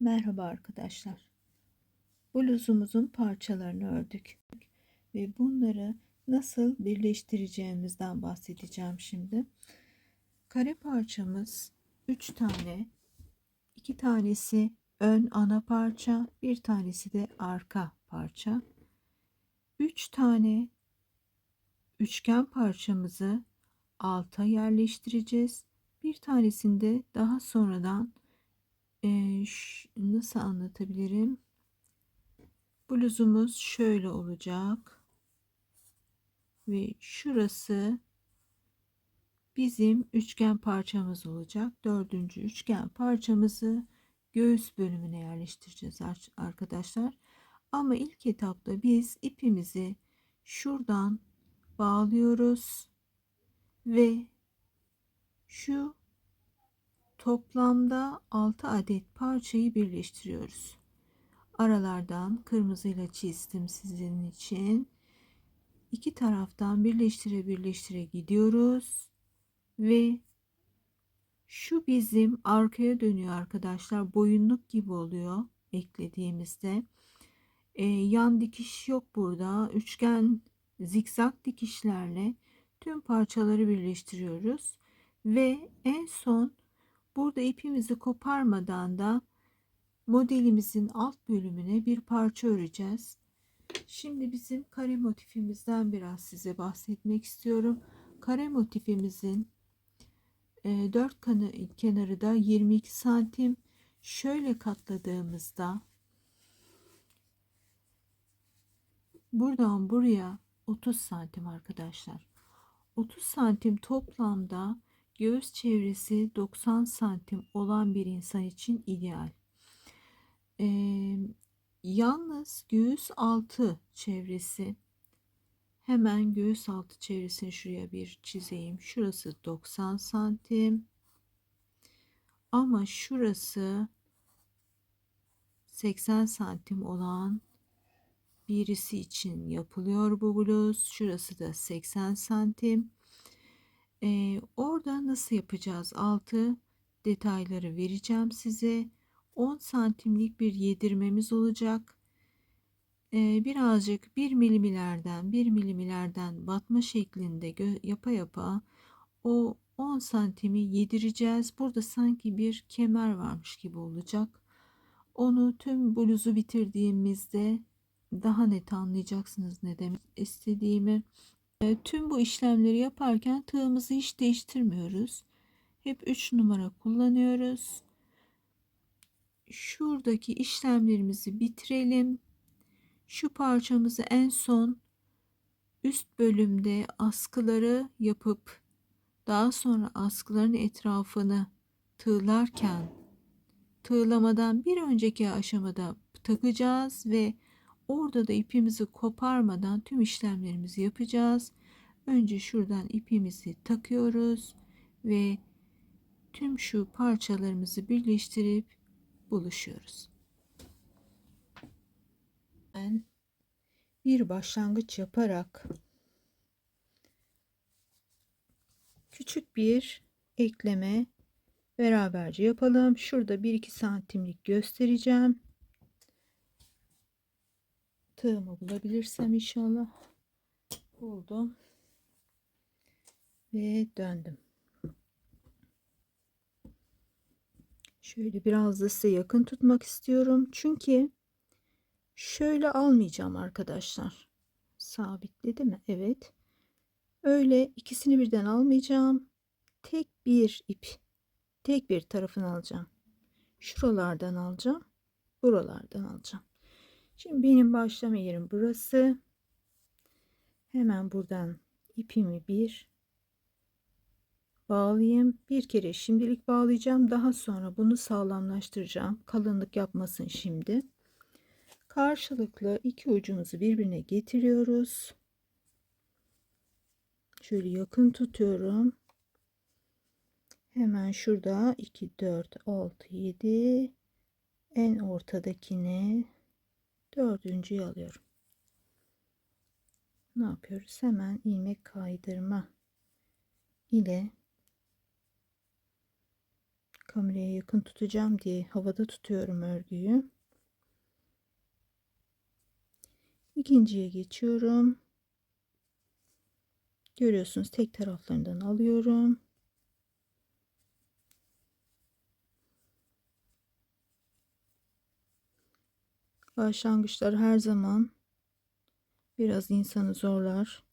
Merhaba arkadaşlar. Bluzumuzun parçalarını ördük ve bunları nasıl birleştireceğimizden bahsedeceğim şimdi. Kare parçamız 3 tane. 2 tanesi ön ana parça, bir tanesi de arka parça. 3 tane üçgen parçamızı alta yerleştireceğiz. Bir tanesinde daha sonradan e, nasıl anlatabilirim? Bluzumuz şöyle olacak. Ve şurası bizim üçgen parçamız olacak. Dördüncü üçgen parçamızı göğüs bölümüne yerleştireceğiz arkadaşlar. Ama ilk etapta biz ipimizi şuradan bağlıyoruz ve şu Toplamda 6 adet parçayı birleştiriyoruz. Aralardan kırmızıyla çizdim sizin için. İki taraftan birleştire birleştire gidiyoruz. Ve şu bizim arkaya dönüyor arkadaşlar. Boyunluk gibi oluyor eklediğimizde. Ee, yan dikiş yok burada. Üçgen zikzak dikişlerle tüm parçaları birleştiriyoruz. Ve en son Burada ipimizi koparmadan da modelimizin alt bölümüne bir parça öreceğiz. Şimdi bizim kare motifimizden biraz size bahsetmek istiyorum. Kare motifimizin e, dört kanı, kenarı da 22 santim. Şöyle katladığımızda buradan buraya 30 santim arkadaşlar. 30 santim toplamda Göğüs çevresi 90 santim olan bir insan için ideal. Ee, yalnız göğüs altı çevresi hemen göğüs altı çevresini şuraya bir çizeyim. Şurası 90 santim. Ama şurası 80 santim olan birisi için yapılıyor bu bluz. Şurası da 80 santim. Ee, orada nasıl yapacağız? Altı detayları vereceğim size. 10 santimlik bir yedirmemiz olacak. Ee, birazcık 1 milimilerden 1 milimilerden batma şeklinde yapa yapa o 10 santimi yedireceğiz. Burada sanki bir kemer varmış gibi olacak. Onu tüm bluzu bitirdiğimizde daha net anlayacaksınız ne demek istediğimi. Tüm bu işlemleri yaparken tığımızı hiç değiştirmiyoruz. Hep 3 numara kullanıyoruz. Şuradaki işlemlerimizi bitirelim. Şu parçamızı en son üst bölümde askıları yapıp daha sonra askıların etrafını tığlarken tığlamadan bir önceki aşamada takacağız ve Orada da ipimizi koparmadan tüm işlemlerimizi yapacağız. Önce şuradan ipimizi takıyoruz ve tüm şu parçalarımızı birleştirip buluşuyoruz. Ben bir başlangıç yaparak küçük bir ekleme beraberce yapalım. Şurada 1-2 santimlik göstereceğim tığımı bulabilirsem inşallah buldum ve döndüm. Şöyle biraz da size yakın tutmak istiyorum. Çünkü şöyle almayacağım arkadaşlar. Sabitledi mi? Evet. Öyle ikisini birden almayacağım. Tek bir ip. Tek bir tarafını alacağım. Şuralardan alacağım. Buralardan alacağım. Şimdi benim başlama yerim burası. Hemen buradan ipimi bir bağlayayım. Bir kere şimdilik bağlayacağım. Daha sonra bunu sağlamlaştıracağım. Kalınlık yapmasın şimdi. Karşılıklı iki ucumuzu birbirine getiriyoruz. Şöyle yakın tutuyorum. Hemen şurada 2 4 6 7 en ortadakini dördüncüyü alıyorum. Ne yapıyoruz? Hemen ilmek kaydırma ile Kameraya yakın tutacağım diye havada tutuyorum örgüyü. İkinciye geçiyorum. Görüyorsunuz tek taraflarından alıyorum. Başlangıçlar her zaman biraz insanı zorlar.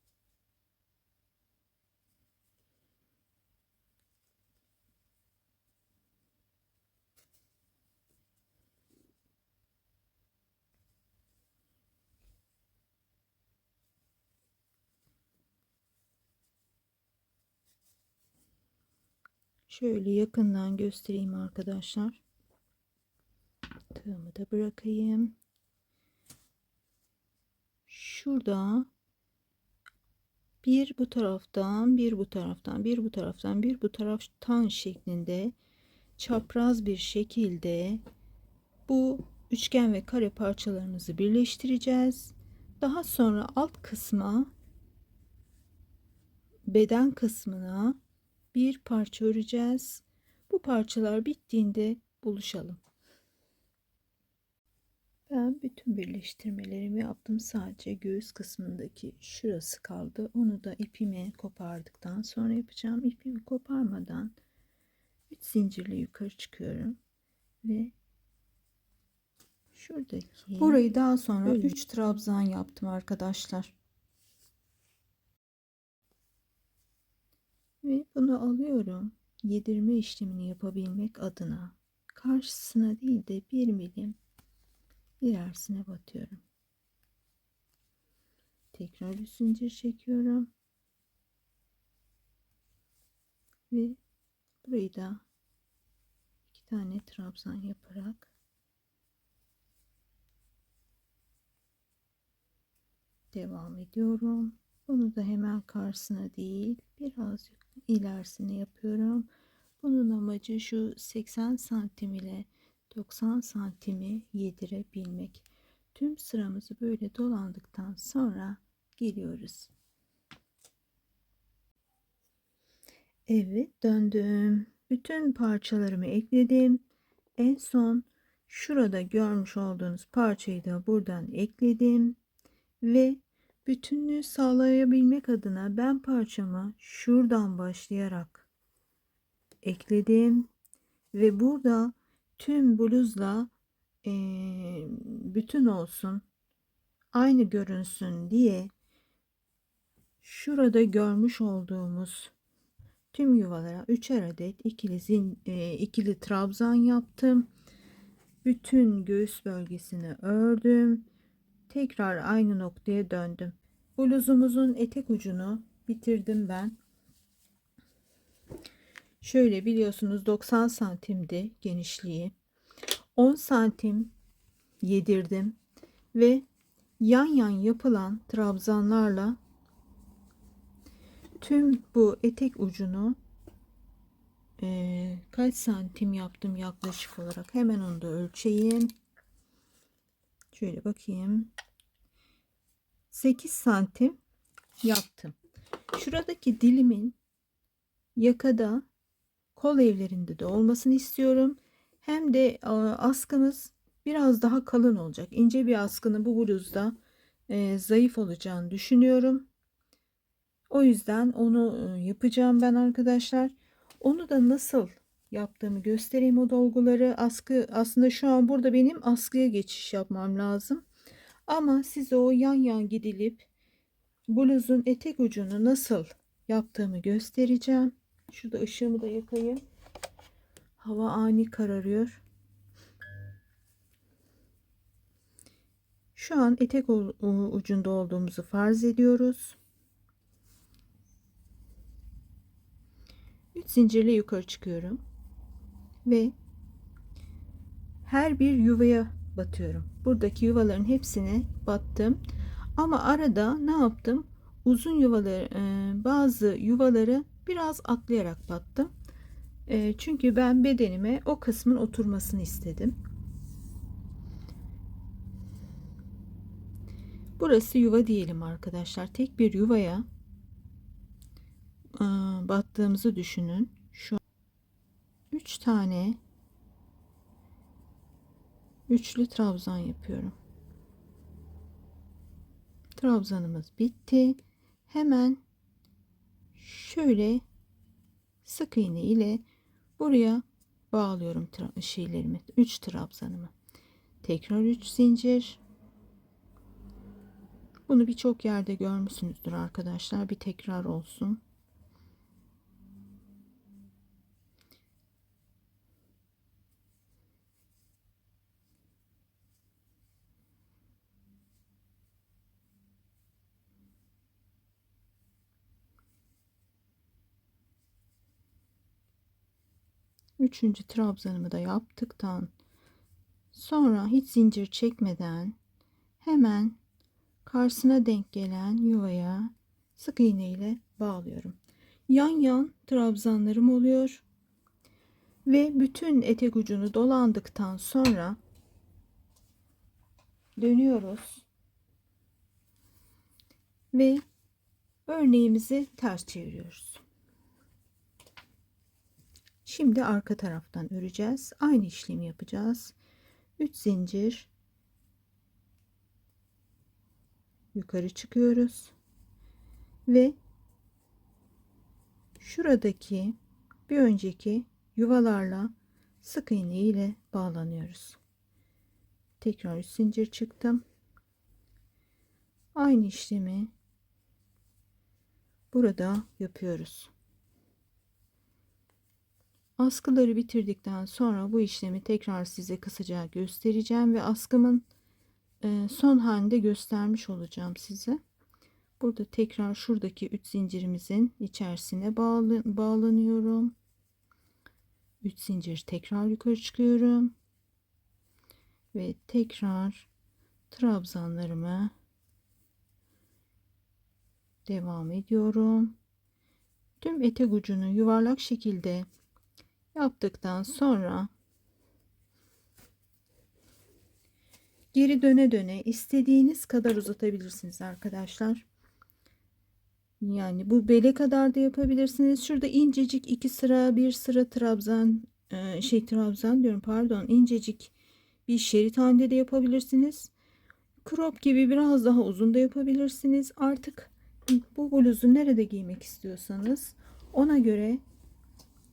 Şöyle yakından göstereyim arkadaşlar. Tığımı da bırakayım. Şurada bir bu taraftan, bir bu taraftan, bir bu taraftan, bir bu taraftan şeklinde çapraz bir şekilde bu üçgen ve kare parçalarımızı birleştireceğiz. Daha sonra alt kısma beden kısmına bir parça öreceğiz. Bu parçalar bittiğinde buluşalım. Ben bütün birleştirmelerimi yaptım. Sadece göğüs kısmındaki şurası kaldı. Onu da ipimi kopardıktan sonra yapacağım. İpimi koparmadan 3 zincirle yukarı çıkıyorum ve şuradaki burayı daha sonra 3 trabzan yaptım arkadaşlar. Ve bunu alıyorum. Yedirme işlemini yapabilmek adına karşısına değil de bir milim ilerisine batıyorum. Tekrar bir zincir çekiyorum. Ve burayı da iki tane trabzan yaparak devam ediyorum. Bunu da hemen karşısına değil biraz ilerisine yapıyorum. Bunun amacı şu 80 santim ile 90 santimi yedirebilmek. Tüm sıramızı böyle dolandıktan sonra geliyoruz. Evet döndüm. Bütün parçalarımı ekledim. En son şurada görmüş olduğunuz parçayı da buradan ekledim. Ve bütünlüğü sağlayabilmek adına ben parçamı şuradan başlayarak ekledim. Ve burada tüm bluzla e, bütün olsun aynı görünsün diye şurada görmüş olduğumuz tüm yuvalara üçer adet ikili zin, e, ikili trabzan yaptım. Bütün göğüs bölgesini ördüm. Tekrar aynı noktaya döndüm. Bluzumuzun etek ucunu bitirdim ben. Şöyle biliyorsunuz 90 santimdi genişliği. 10 santim yedirdim ve yan yan yapılan trabzanlarla tüm bu etek ucunu e, kaç santim yaptım yaklaşık olarak? Hemen onu da ölçeyim. Şöyle bakayım. 8 santim yaptım. Şuradaki dilimin yakada kol evlerinde de olmasını istiyorum. Hem de askımız biraz daha kalın olacak. İnce bir askının bu bluzda e, zayıf olacağını düşünüyorum. O yüzden onu e, yapacağım ben arkadaşlar. Onu da nasıl yaptığımı göstereyim o dolguları. Askı aslında şu an burada benim askıya geçiş yapmam lazım. Ama size o yan yan gidilip bluzun etek ucunu nasıl yaptığımı göstereceğim. Şurada ışığımı da yakayım. Hava ani kararıyor. Şu an etek ucunda olduğumuzu farz ediyoruz. 3 zincirle yukarı çıkıyorum. Ve her bir yuvaya batıyorum. Buradaki yuvaların hepsine battım. Ama arada ne yaptım? Uzun yuvaları, bazı yuvaları biraz atlayarak battım. E, çünkü ben bedenime o kısmın oturmasını istedim. Burası yuva diyelim arkadaşlar. Tek bir yuvaya e, battığımızı düşünün. Şu 3 tane üçlü trabzan yapıyorum. Trabzanımız bitti. Hemen şöyle sık iğne ile buraya bağlıyorum şeylerimi 3 trabzanımı. Tekrar 3 zincir. Bunu birçok yerde görmüşsünüzdür arkadaşlar. Bir tekrar olsun. Üçüncü trabzanımı da yaptıktan sonra hiç zincir çekmeden hemen karşısına denk gelen yuvaya sık iğne ile bağlıyorum. Yan yan trabzanlarım oluyor. Ve bütün etek ucunu dolandıktan sonra dönüyoruz. Ve örneğimizi ters çeviriyoruz. Şimdi arka taraftan öreceğiz. Aynı işlemi yapacağız. 3 zincir yukarı çıkıyoruz ve şuradaki bir önceki yuvalarla sık iğne ile bağlanıyoruz. Tekrar 3 zincir çıktım. Aynı işlemi burada yapıyoruz. Askıları bitirdikten sonra bu işlemi tekrar size kısaca göstereceğim ve askımın e, son halinde göstermiş olacağım size. Burada tekrar şuradaki 3 zincirimizin içerisine bağlanıyorum. 3 zincir tekrar yukarı çıkıyorum. Ve tekrar trabzanlarımı devam ediyorum. Tüm etek ucunu yuvarlak şekilde yaptıktan sonra geri döne döne istediğiniz kadar uzatabilirsiniz arkadaşlar. Yani bu bele kadar da yapabilirsiniz. Şurada incecik iki sıra bir sıra trabzan e, şey trabzan diyorum pardon incecik bir şerit halinde de yapabilirsiniz. Crop gibi biraz daha uzun da yapabilirsiniz. Artık bu bluzu nerede giymek istiyorsanız ona göre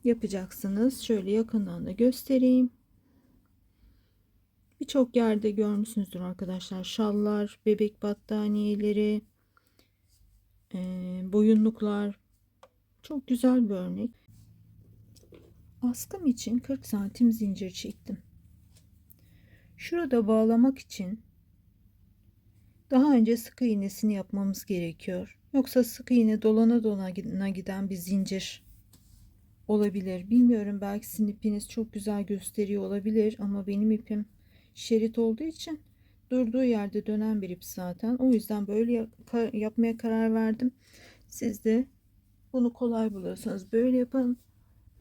yapacaksınız. Şöyle yakından da göstereyim. Birçok yerde görmüşsünüzdür arkadaşlar. Şallar, bebek battaniyeleri, e, boyunluklar. Çok güzel bir örnek. Askım için 40 santim zincir çektim. Şurada bağlamak için daha önce sık iğnesini yapmamız gerekiyor. Yoksa sık iğne dolana dolana giden bir zincir olabilir. Bilmiyorum belki sizin ipiniz çok güzel gösteriyor olabilir ama benim ipim şerit olduğu için durduğu yerde dönen bir ip zaten. O yüzden böyle yapmaya karar verdim. Siz de bunu kolay buluyorsanız böyle yapın.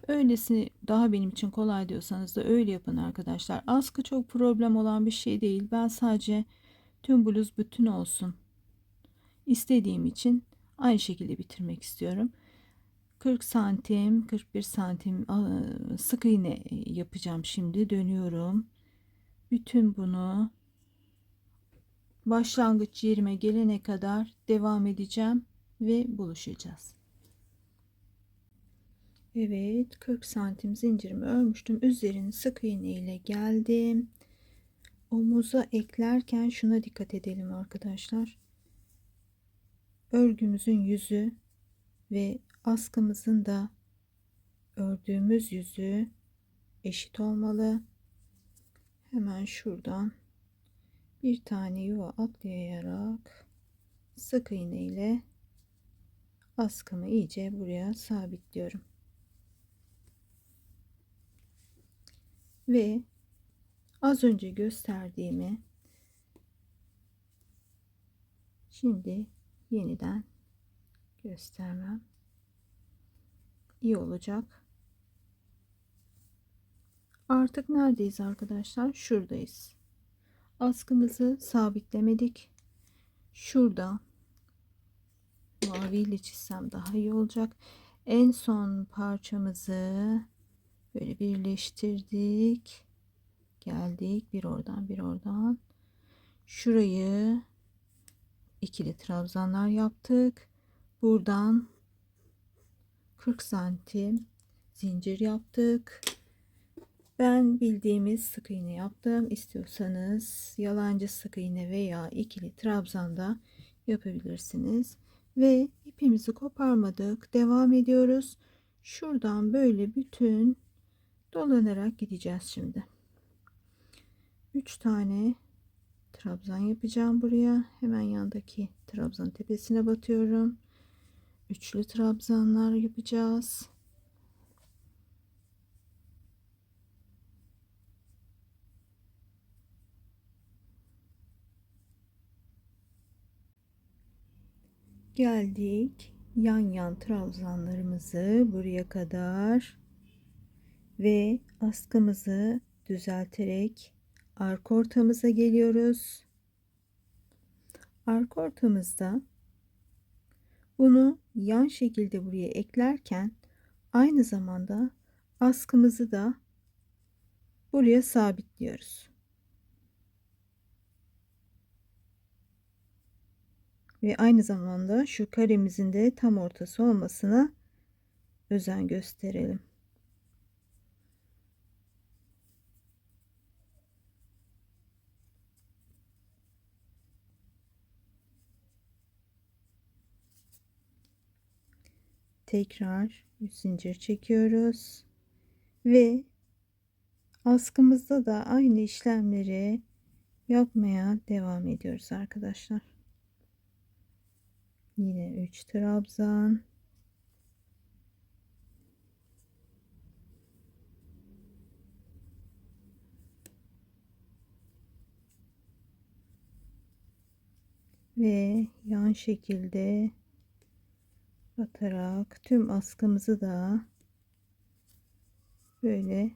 Öylesini daha benim için kolay diyorsanız da öyle yapın arkadaşlar. Askı çok problem olan bir şey değil. Ben sadece tüm bluz bütün olsun istediğim için aynı şekilde bitirmek istiyorum. 40 santim 41 santim sık iğne yapacağım şimdi dönüyorum. Bütün bunu başlangıç yerime gelene kadar devam edeceğim ve buluşacağız. Evet 40 santim zincirimi örmüştüm. Üzerini sık iğne ile geldim. Omuza eklerken şuna dikkat edelim arkadaşlar. Örgümüzün yüzü ve askımızın da ördüğümüz yüzü eşit olmalı. Hemen şuradan bir tane yuva atlayarak sık iğne ile askımı iyice buraya sabitliyorum. Ve az önce gösterdiğimi şimdi yeniden göstermem iyi olacak. Artık neredeyiz arkadaşlar? Şuradayız. Askımızı sabitlemedik. Şurada maviyle çizsem daha iyi olacak. En son parçamızı Böyle birleştirdik. Geldik bir oradan bir oradan. Şurayı ikili trabzanlar yaptık. Buradan 40 santim zincir yaptık. Ben bildiğimiz sık iğne yaptım. İstiyorsanız yalancı sık iğne veya ikili trabzanda yapabilirsiniz. Ve ipimizi koparmadık. Devam ediyoruz. Şuradan böyle bütün dolanarak gideceğiz şimdi. 3 tane trabzan yapacağım buraya. Hemen yandaki trabzan tepesine batıyorum. Üçlü trabzanlar yapacağız. Geldik yan yan trabzanlarımızı buraya kadar ve askımızı düzelterek arka ortamıza geliyoruz. Arka ortamızda bunu yan şekilde buraya eklerken aynı zamanda askımızı da buraya sabitliyoruz. Ve aynı zamanda şu karemizin de tam ortası olmasına özen gösterelim. Tekrar 3 zincir çekiyoruz ve askımızda da aynı işlemleri yapmaya devam ediyoruz arkadaşlar. Yine 3 trabzan. Ve yan şekilde batarak tüm askımızı da böyle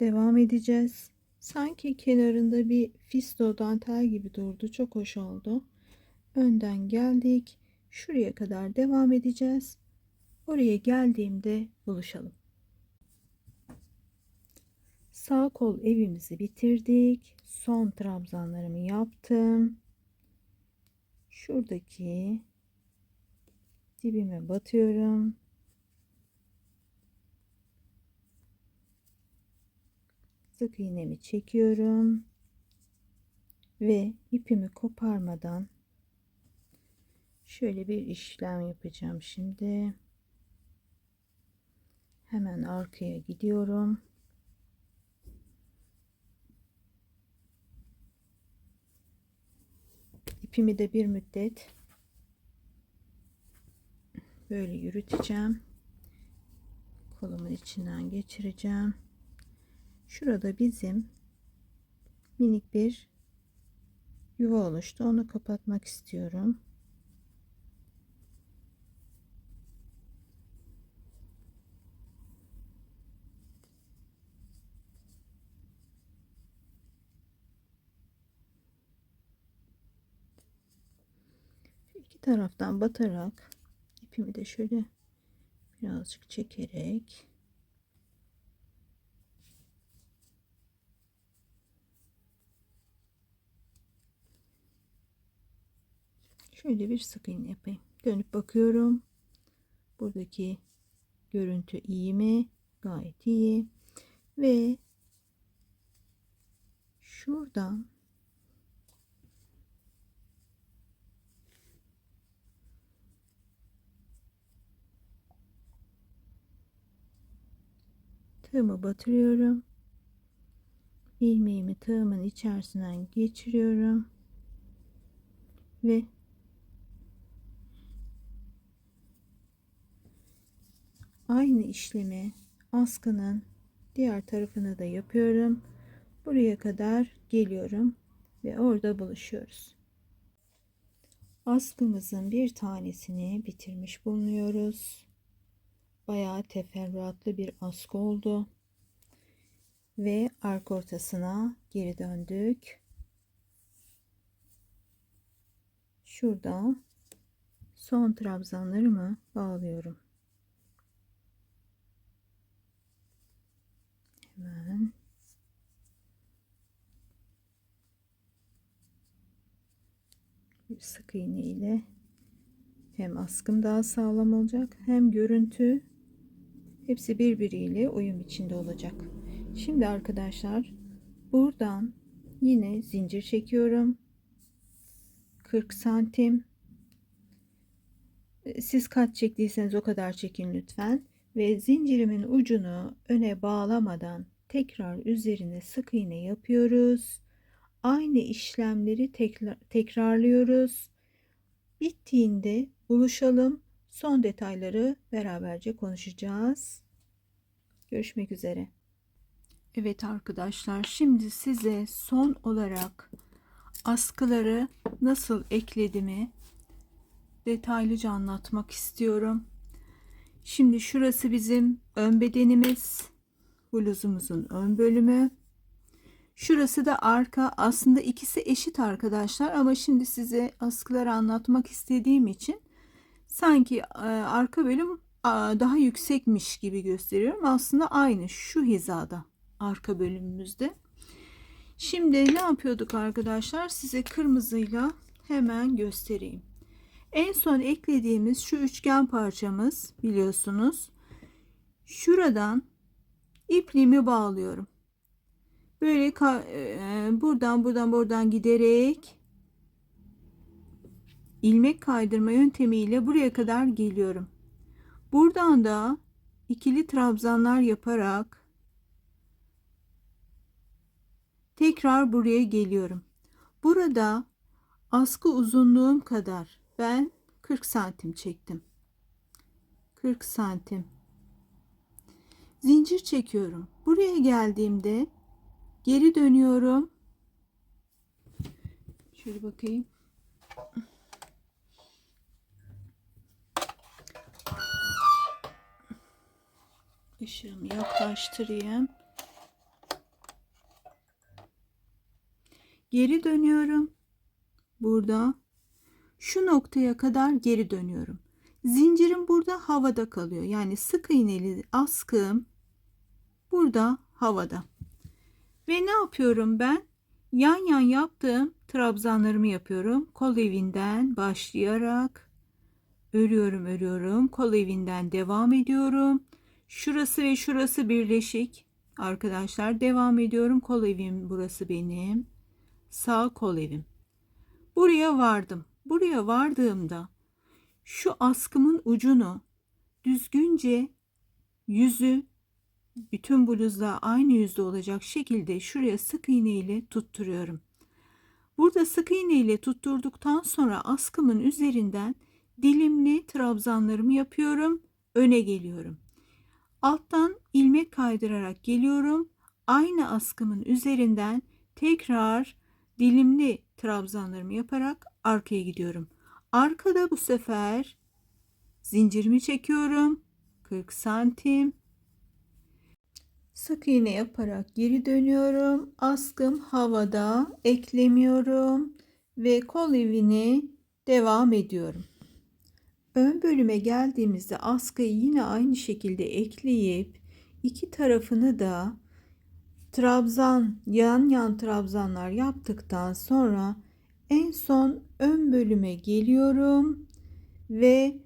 devam edeceğiz. Sanki kenarında bir fisto dantel gibi durdu. Çok hoş oldu. Önden geldik. Şuraya kadar devam edeceğiz. Oraya geldiğimde buluşalım. Sağ kol evimizi bitirdik. Son trabzanlarımı yaptım. Şuradaki dibime batıyorum. Sık iğnemi çekiyorum ve ipimi koparmadan şöyle bir işlem yapacağım şimdi. Hemen arkaya gidiyorum. İpimi de bir müddet böyle yürüteceğim. Kolumun içinden geçireceğim. Şurada bizim minik bir yuva oluştu. Onu kapatmak istiyorum. iki taraftan batarak ipimi de şöyle birazcık çekerek şöyle bir sık iğne yapayım. Dönüp bakıyorum. Buradaki görüntü iyi mi? Gayet iyi. Ve şuradan tığımı batırıyorum. ilmeğimi tığımın içerisinden geçiriyorum. Ve aynı işlemi askının diğer tarafını da yapıyorum. Buraya kadar geliyorum ve orada buluşuyoruz. Askımızın bir tanesini bitirmiş bulunuyoruz bayağı teferruatlı bir askı oldu. Ve arka ortasına geri döndük. Şurada son trabzanlarımı bağlıyorum. Hemen bir sık iğne ile hem askım daha sağlam olacak hem görüntü hepsi birbiriyle uyum içinde olacak. Şimdi arkadaşlar buradan yine zincir çekiyorum. 40 santim. Siz kaç çektiyseniz o kadar çekin lütfen. Ve zincirimin ucunu öne bağlamadan tekrar üzerine sık iğne yapıyoruz. Aynı işlemleri tekrar, tekrarlıyoruz. Bittiğinde buluşalım. Son detayları beraberce konuşacağız. Görüşmek üzere. Evet arkadaşlar şimdi size son olarak askıları nasıl eklediğimi detaylıca anlatmak istiyorum. Şimdi şurası bizim ön bedenimiz. Bluzumuzun ön bölümü. Şurası da arka. Aslında ikisi eşit arkadaşlar ama şimdi size askıları anlatmak istediğim için sanki arka bölüm daha yüksekmiş gibi gösteriyorum. Aslında aynı şu hizada arka bölümümüzde. Şimdi ne yapıyorduk arkadaşlar? Size kırmızıyla hemen göstereyim. En son eklediğimiz şu üçgen parçamız biliyorsunuz. Şuradan ipliğimi bağlıyorum. Böyle buradan buradan buradan giderek ilmek kaydırma yöntemiyle buraya kadar geliyorum. Buradan da ikili trabzanlar yaparak tekrar buraya geliyorum. Burada askı uzunluğum kadar ben 40 santim çektim. 40 santim. Zincir çekiyorum. Buraya geldiğimde geri dönüyorum. Şöyle bakayım. Işığımı yaklaştırayım. Geri dönüyorum. Burada şu noktaya kadar geri dönüyorum. Zincirim burada havada kalıyor. Yani sık iğneli askım burada havada. Ve ne yapıyorum ben? Yan yan yaptığım trabzanlarımı yapıyorum. Kol evinden başlayarak örüyorum örüyorum. Kol evinden devam ediyorum. Şurası ve şurası birleşik. Arkadaşlar devam ediyorum. Kol evim burası benim. Sağ kol evim. Buraya vardım. Buraya vardığımda şu askımın ucunu düzgünce yüzü bütün bluzla aynı yüzde olacak şekilde şuraya sık iğne ile tutturuyorum. Burada sık iğne ile tutturduktan sonra askımın üzerinden dilimli trabzanlarımı yapıyorum. Öne geliyorum. Alttan ilmek kaydırarak geliyorum. Aynı askımın üzerinden tekrar dilimli trabzanlarımı yaparak arkaya gidiyorum. Arkada bu sefer zincirimi çekiyorum. 40 santim. Sık iğne yaparak geri dönüyorum. Askım havada eklemiyorum ve kol ivini devam ediyorum. Ön bölüme geldiğimizde askıyı yine aynı şekilde ekleyip iki tarafını da trabzan yan yan trabzanlar yaptıktan sonra en son ön bölüme geliyorum ve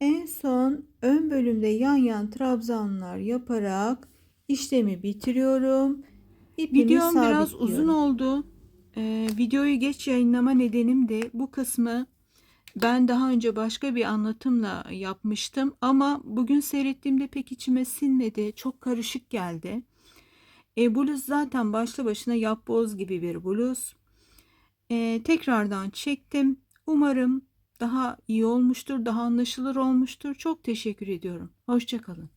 en son ön bölümde yan yan trabzanlar yaparak işlemi bitiriyorum. İpimi Videom biraz uzun oldu. Ee, videoyu geç yayınlama nedenim de bu kısmı ben daha önce başka bir anlatımla yapmıştım ama bugün seyrettiğimde pek içime sinmedi. Çok karışık geldi. E, bluz zaten başlı başına yapboz gibi bir bluz. E, tekrardan çektim. Umarım daha iyi olmuştur, daha anlaşılır olmuştur. Çok teşekkür ediyorum. Hoşçakalın.